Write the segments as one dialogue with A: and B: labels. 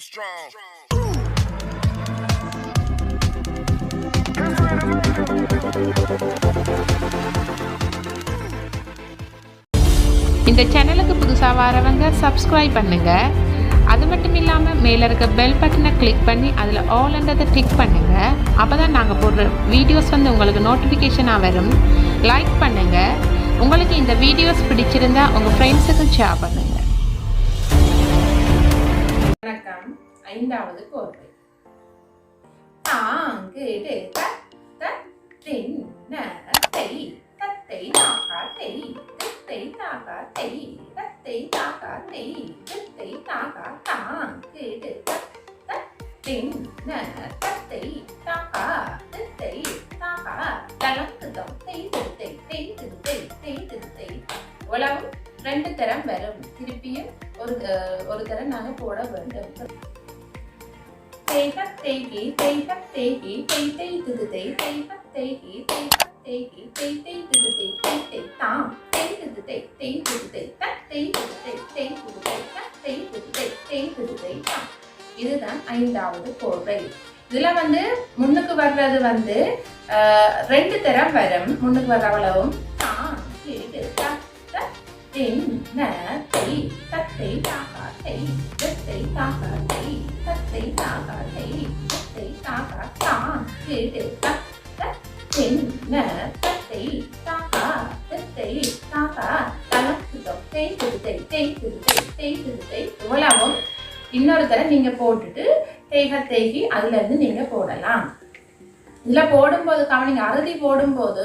A: be strong.
B: இந்த சேனலுக்கு புதுசாக வரவங்க சப்ஸ்கிரைப் பண்ணுங்க. அது மட்டும் இல்லாமல் மேலே இருக்க பெல் பட்டனை கிளிக் பண்ணி அதில் ஆல்ன்றதை கிளிக் பண்ணுங்க. அப்போ தான் நாங்கள் போடுற வீடியோஸ் வந்து உங்களுக்கு நோட்டிஃபிகேஷனாக வரும். லைக் பண்ணுங்க. உங்களுக்கு இந்த வீடியோஸ் பிடிச்சிருந்தா உங்கள் ஃப்ரெண்ட்ஸுக்கும் ஷேர் பண்ணுங்க. வணக்கம். ஐந்தாவது கோர்வை. தாங்கிடு தின்னத்தை தத்தை தத்தை தெய் தித்தை தாக்காத்தை தத்தை தாக்காத்தை தித்தை தாக்கா தாங்கிடு தின்ன தத்தை தாக்கா தித்தை தாக்கா தளங்குதம் தெய் திருத்தை தெய் திருத்தை தெய் திருத்தை உலகம் ரெண்டு தரம் வரும். திருப்பியும் ஒரு ஒரு தரம் நாங்கள் போட வேண்டும். தேய்பக் தேய்கி தேய்பக் தேய்கி தேய் தேய் திது தேய் தேய்கத் தேய்கி தேய்பக் தேய்கி தேய் தேய் திது தேய் தேய் தேய் தாம். தேய் திது தேய் தேய் திது தேய் தக் தேய் திது தேய் தேய் திது தேய் தக் தேய் திது தேய் தேய் திது தேய் தாம். இதுதான் ஐந்தாவது கோவை இதில் வந்து முன்னுக்கு வர்றது வந்து ரெண்டு தரம் வரும். முன்னுக்கு வர்ற அவ்வளவும். தான் தாக்கா தை தத்தை தாக்கா தை தத்தை தாக்கா தை தத்தை தாக்கா தான் கீழு தத் தத் தின் ந தத்தை தாக்கா தத்தை திருத்தை தேய் திருத்தை தேய் திருத்தை இவ்வளவும் இன்னொரு தடவை நீங்க போட்டுட்டு தேக தேகி அதுல இருந்து நீங்க போடலாம். இதுல போடும்போது கவனிங்க அறுதி போடும்போது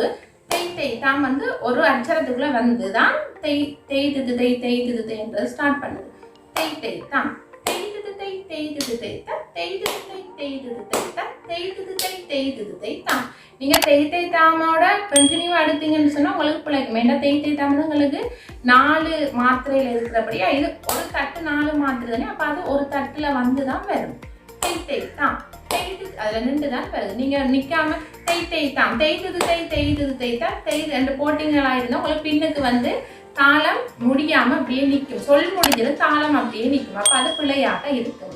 B: தேய் தெய் தான் வந்து ஒரு அச்சரத்துக்குள்ள வந்து தான் தேய் தேய் தெய் தேய் தெய்ன்றது ஸ்டார்ட் பண்ணுது. தேய் தான் தேய் திது தேய் தேய் திது தேய் த தேய் திது தேய் தேய் திது நீங்கள் த தாமோட கண்டினியூ அடுத்தீங்கன்னு சொன்னால் உங்களுக்கு பிழைக்கும் ஏன்னா தேய் தாமது உங்களுக்கு நாலு மாத்திரையில் இருக்கிறபடியா இது ஒரு தட்டு நாலு மாத்திரை தானே அப்போ அது ஒரு தட்டில் வந்து தான் வரும் தேய் தான் தேய்து அதில் நின்று தான் வருது நீங்கள் நிற்காம தேய் தேய் தான் தேய்தது தேய் தேய்தது தேய் தேய் ரெண்டு போட்டிங்களாக இருந்தால் உங்களுக்கு பின்னுக்கு வந்து தாளம் முடியாம அப்படியே நிற்கும் சொல் முடிஞ்சது தாளம் அப்படியே நிற்கும் அப்ப அது பிள்ளையாக இருக்கும்.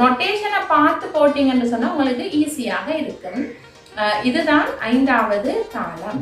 B: நொட்டேஷனை பார்த்து போட்டீங்கன்னு சொன்னா உங்களுக்கு ஈஸியாக இருக்கும். இதுதான் ஐந்தாவது தாளம்.